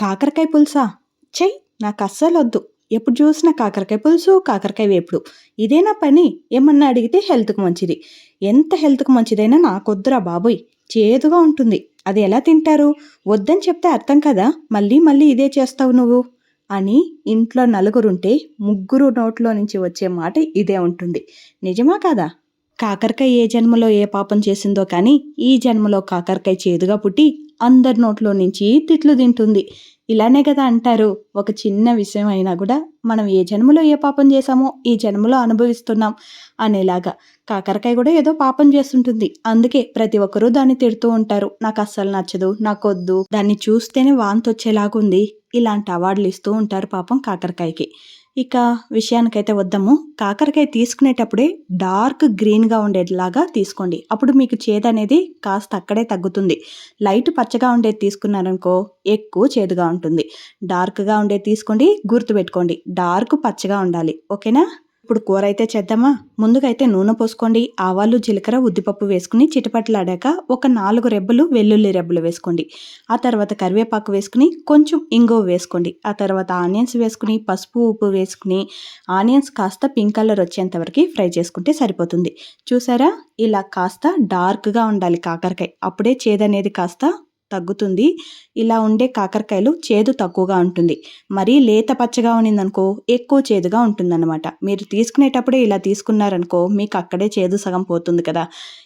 కాకరకాయ పులుసా? చెయ్యి నాకు అస్సలు వద్దు. ఎప్పుడు చూసినా కాకరకాయ పులుసు కాకరకాయ వేపుడు. ఇదే నా పని. ఏమన్నా అడిగితే హెల్త్కి మంచిది. ఎంత హెల్త్కి మంచిదైనా నాకొద్దురా బాబోయ్. చేదుగా ఉంటుంది. అది ఎలా తింటారు? వద్దని చెప్తే అర్థం కదా. మళ్ళీ మళ్ళీ ఇదే చేస్తావు నువ్వు? అని ఇంట్లో నలుగురుంటే ముగ్గురు నోట్లో నుంచి వచ్చే మాట ఇదే ఉంటుంది. నిజమా కాదా? కాకరకాయ ఏ జన్మలో ఏ పాపం చేసిందో కానీ ఈ జన్మలో కాకరకాయ చేదుగా పుట్టి అందరి నోట్లో నుంచి తిట్లు తింటుంది. ఇలానే కదా అంటారు. ఒక చిన్న విషయం అయినా కూడా మనం ఏ జన్మలో ఏ పాపం చేశామో ఈ జన్మలో అనుభవిస్తున్నాం అనేలాగా. కాకరకాయ కూడా ఏదో పాపం చేస్తుంటుంది. అందుకే ప్రతి ఒక్కరూ దాన్ని తిడుతూ ఉంటారు. నాకు అస్సలు నచ్చదు నాకొద్దు దాన్ని చూస్తేనే వాంతొచ్చేలాగుంది. ఇలాంటి అవార్డులు ఇస్తూ ఉంటారు పాపం కాకరకాయకి. ఇక విషయానికైతే వద్దాము. కాకరకాయ తీసుకునేటప్పుడే డార్క్ గ్రీన్గా ఉండేలాగా తీసుకోండి. అప్పుడు మీకు చేదు అనేది కాస్త అక్కడే తగ్గుతుంది. లైట్ పచ్చగా ఉండేది తీసుకున్నారనుకో ఎక్కువ చేదుగా ఉంటుంది. డార్క్గా ఉండేది తీసుకోండి. గుర్తుపెట్టుకోండి. డార్క్ పచ్చగా ఉండాలి. ఓకేనా? ఇప్పుడు కూర అయితే చేద్దామా? ముందుగా అయితే నూనె పోసుకోండి. ఆవాలు జీలకర్ర ఉద్దిపప్పు వేసుకుని చిటపట్లాడాక ఒక నాలుగు రెబ్బలు వెల్లుల్లి రెబ్బలు వేసుకోండి. ఆ తర్వాత కరివేపాకు వేసుకుని కొంచెం ఇంగువ వేసుకోండి. ఆ తర్వాత ఆనియన్స్ వేసుకుని పసుపు ఉప్పు వేసుకుని ఆనియన్స్ కాస్త పింక్ కలర్ వచ్చేంత వరకు ఫ్రై చేసుకుంటే సరిపోతుంది. చూసారా? ఇలా కాస్త డార్క్గా ఉండాలి కాకరకాయ. అప్పుడే చేదనేది కాస్త తగ్గుతుంది. ఇలా ఉండే కాకరకాయలు చేదు తక్కువగా ఉంటుంది. మరీ లేత పచ్చగా ఉన్నిందనుకో ఎక్కువ చేదుగా ఉంటుందన్నమాట. మీరు తీసుకునేటప్పుడే ఇలా తీసుకున్నారనుకో మీకు అక్కడే చేదు సగం పోతుంది కదా.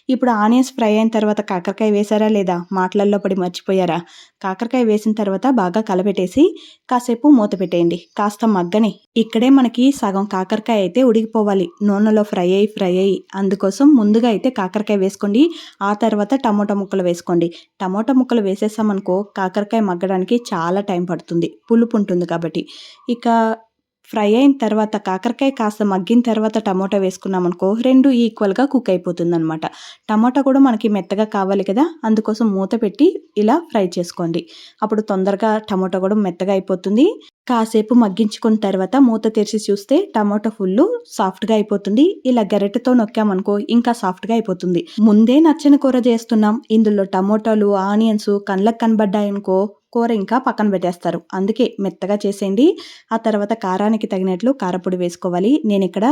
ఇప్పుడు ఆనియన్స్ ఫ్రై అయిన తర్వాత కాకరకాయ వేసారా లేదా? మాటలల్లో పడి మర్చిపోయారా? కాకరకాయ వేసిన తర్వాత బాగా కలపెట్టేసి కాసేపు మూత పెట్టేయండి. కాస్త మగ్గని. ఇక్కడే మనకి సగం కాకరకాయ అయితే ఉడికిపోవాలి. నూనెలో ఫ్రై అయ్యి ఫ్రై అయ్యి. అందుకోసం ముందుగా అయితే కాకరకాయ వేసుకోండి. ఆ తర్వాత టమోటా ముక్కలు వేసుకోండి. టమోటా ముక్కలు వేసేసామనుకో కాకరకాయ మగ్గడానికి చాలా టైం పడుతుంది పులుపు ఉంటుంది కాబట్టి. ఇక ఫ్రై అయిన తర్వాత కాకరకాయ కాస్త మగ్గిన తర్వాత టమోటా వేసుకున్నాం అనుకో రెండు ఈక్వల్గా కుక్ అయిపోతుంది అనమాట టమోటా కూడా మనకి మెత్తగా కావాలి కదా అందుకోసం మూత పెట్టి ఇలా ఫ్రై చేసుకోండి. అప్పుడు తొందరగా టమోటా కూడా మెత్తగా అయిపోతుంది. కాసేపు మగ్గించుకున్న తర్వాత మూత తెరిచి చూస్తే టమాటో ఫుల్ సాఫ్ట్గా అయిపోతుంది. ఇలా గరిటెతో నొక్కామనుకో ఇంకా సాఫ్ట్గా అయిపోతుంది. ముందే నచ్చని కూర చేస్తున్నాం. ఇందులో టమోటాలు ఆనియన్స్ కళ్ళకు కనబడ్డాయనుకో కూర ఇంకా పక్కన పెట్టేస్తారు. అందుకే మెత్తగా చేసేయండి. ఆ తర్వాత కారానికి తగినట్లు కారపొడి వేసుకోవాలి. నేను ఇక్కడ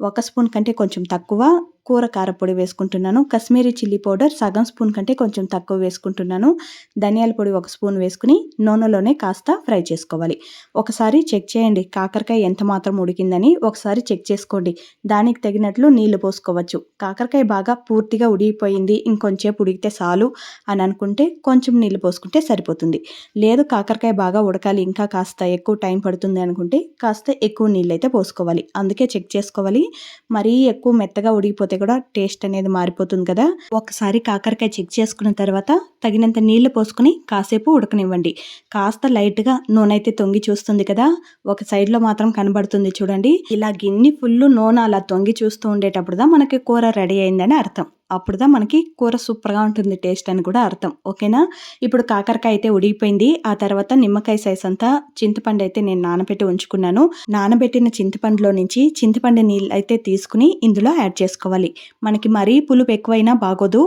ఒక స్పూన్ కంటే కొంచెం తక్కువ కూర కారపొడి వేసుకుంటున్నాను. కశ్మీరీ చిల్లీ పౌడర్ సగం స్పూన్ కంటే కొంచెం తక్కువ వేసుకుంటున్నాను. ధనియాల పొడి ఒక స్పూన్ వేసుకుని నూనెలోనే కాస్త ఫ్రై చేసుకోవాలి. ఒకసారి చెక్ చేయండి కాకరకాయ ఎంత మాత్రం ఉడికిందని. ఒకసారి చెక్ చేసుకోండి దానికి తగినట్లు నీళ్ళు పోసుకోవచ్చు. కాకరకాయ బాగా పూర్తిగా ఉడిగిపోయింది ఇంకొంచేపు ఉడికితే చాలు అని అనుకుంటే కొంచెం నీళ్ళు పోసుకుంటే సరిపోతుంది. లేదు కాకరకాయ బాగా ఉడకాలి ఇంకా కాస్త ఎక్కువ టైం పడుతుంది అనుకుంటే కాస్త ఎక్కువ నీళ్ళు అయితే పోసుకోవాలి. అందుకే చెక్ చేసుకోవాలి. మరీ ఎక్కువ మెత్తగా ఉడికిపోతే కూడా టేస్ట్ అనేది మారిపోతుంది కదా. ఒకసారి కాకరకాయ చెక్ చేసుకున్న తర్వాత తగినంత నీళ్ళు పోసుకుని కాసేపు ఉడకనివ్వండి. కాస్త లైట్గా నూనె అయితే తొంగి చూస్తుంది కదా. ఒక సైడ్లో మాత్రం కనబడుతుంది చూడండి. ఇలా గిన్ని ఫుల్ నూనె అలా తొంగి చూస్తూ ఉండేటప్పుడుదా మనకి కూర రెడీ అయిందని అర్థం. అప్పుడుదా మనకి కూర సూపర్గా ఉంటుంది టేస్ట్ అని కూడా అర్థం. ఓకేనా? ఇప్పుడు కాకరకాయ అయితే ఉడిగిపోయింది ఆ తర్వాత నిమ్మకాయ సైజ్ అంతా చింతపండు అయితే నేను నానబెట్టి ఉంచుకున్నాను. నానబెట్టిన చింతపండులో నుంచి చింతపండు నీళ్ళు అయితే తీసుకుని ఇందులో యాడ్ చేసుకోవాలి. మనకి మరీ పులుపు ఎక్కువైనా బాగోదు.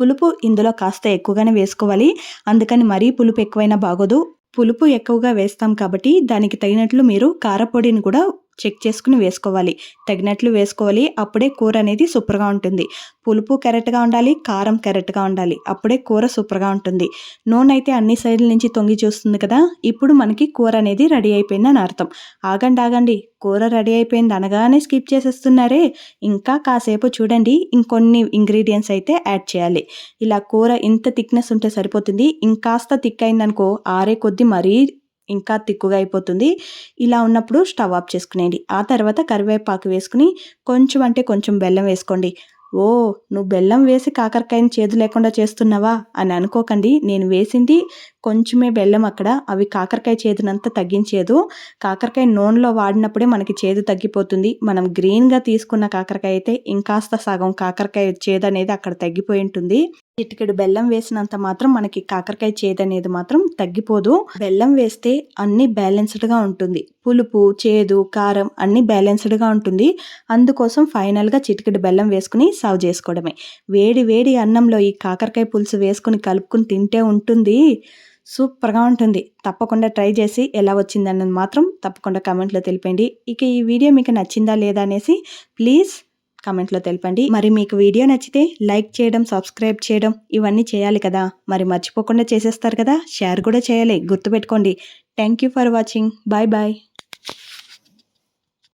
పులుపు ఇందులో కాస్త ఎక్కువగానే వేసుకోవాలి. అందుకని మరీ పులుపు ఎక్కువైనా బాగోదు. పులుపు ఎక్కువగా వేస్తాం కాబట్టి దానికి తగినట్లు మీరు కారపొడిని కూడా చెక్ చేసుకుని వేసుకోవాలి. తగినట్లు వేసుకోవాలి. అప్పుడే కూర అనేది సూపర్గా ఉంటుంది. పులుపు కరెక్ట్గా ఉండాలి. కారం కరెక్ట్గా ఉండాలి. అప్పుడే కూర సూపర్గా ఉంటుంది. నూనె అయితే అన్ని సైడ్ల నుంచి తొంగి చూస్తుంది కదా? ఇప్పుడు మనకి కూర అనేది రెడీ అయిపోయింది అని అర్థం. ఆగండి ఆగండి. కూర రెడీ అయిపోయింది అనగానే స్కిప్ చేసేస్తున్నారే. ఇంకా కాసేపు చూడండి. ఇంకొన్ని ఇంగ్రీడియంట్స్ అయితే యాడ్ చేయాలి. ఇలా కూర ఇంత థిక్నెస్ ఉంటే సరిపోతుంది. ఇంకాస్త థిక్ అయిందనుకో ఆరే కొద్దీ మరీ ఇంకా తిక్కుగా అయిపోతుంది. ఇలా ఉన్నప్పుడు స్టవ్ ఆఫ్ చేసుకునేయండి. ఆ తర్వాత కరివేపాకు వేసుకుని కొంచెం అంటే కొంచెం బెల్లం వేసుకోండి. ఓ నువ్వు బెల్లం వేసి కాకరకాయని చేదు లేకుండా చేస్తున్నావా? అని అనుకోకండి. నేను వేసింది కొంచెమే బెల్లం అక్కడ. అవి కాకరకాయ చేదునంతా తగ్గించేదు. కాకరకాయ నూనెలో వాడినప్పుడే మనకి చేదు తగ్గిపోతుంది. మనం గ్రీన్గా తీసుకున్న కాకరకాయ అయితే ఇంకాస్త సగం కాకరకాయ చేదు అనేది అక్కడ తగ్గిపోయి ఉంటుంది. చిటికెడు బెల్లం వేసినంత మాత్రం మనకి కాకరకాయ చేదు అనేది మాత్రం తగ్గిపోదు. బెల్లం వేస్తే అన్ని బ్యాలెన్స్డ్గా ఉంటుంది. పులుపు చేదు కారం అన్ని బ్యాలెన్స్డ్గా ఉంటుంది. అందుకోసం ఫైనల్గా చిటికెడు బెల్లం వేసుకుని సర్వ్ చేసుకోవడమే. వేడి వేడి అన్నంలో ఈ కాకరకాయ పులుసు వేసుకుని కలుపుకుని తింటే ఉంటుంది. సూపర్గా ఉంటుంది. తప్పకుండా ట్రై చేసి ఎలా వచ్చిందన్నది మాత్రం తప్పకుండా కమెంట్లో తెలిపండి. ఇక ఈ వీడియో మీకు నచ్చిందా లేదా అనేసి ప్లీజ్ కామెంట్లో తెలపండి. మరి మీకు వీడియో నచ్చితే లైక్ చేయడం సబ్స్క్రైబ్ చేయడం ఇవన్నీ చేయాలి కదా. మరి మర్చిపోకుండా చేసేస్తారు కదా. షేర్ కూడా చేయాలి. గుర్తుపెట్టుకోండి. Thank you for watching. Bye bye.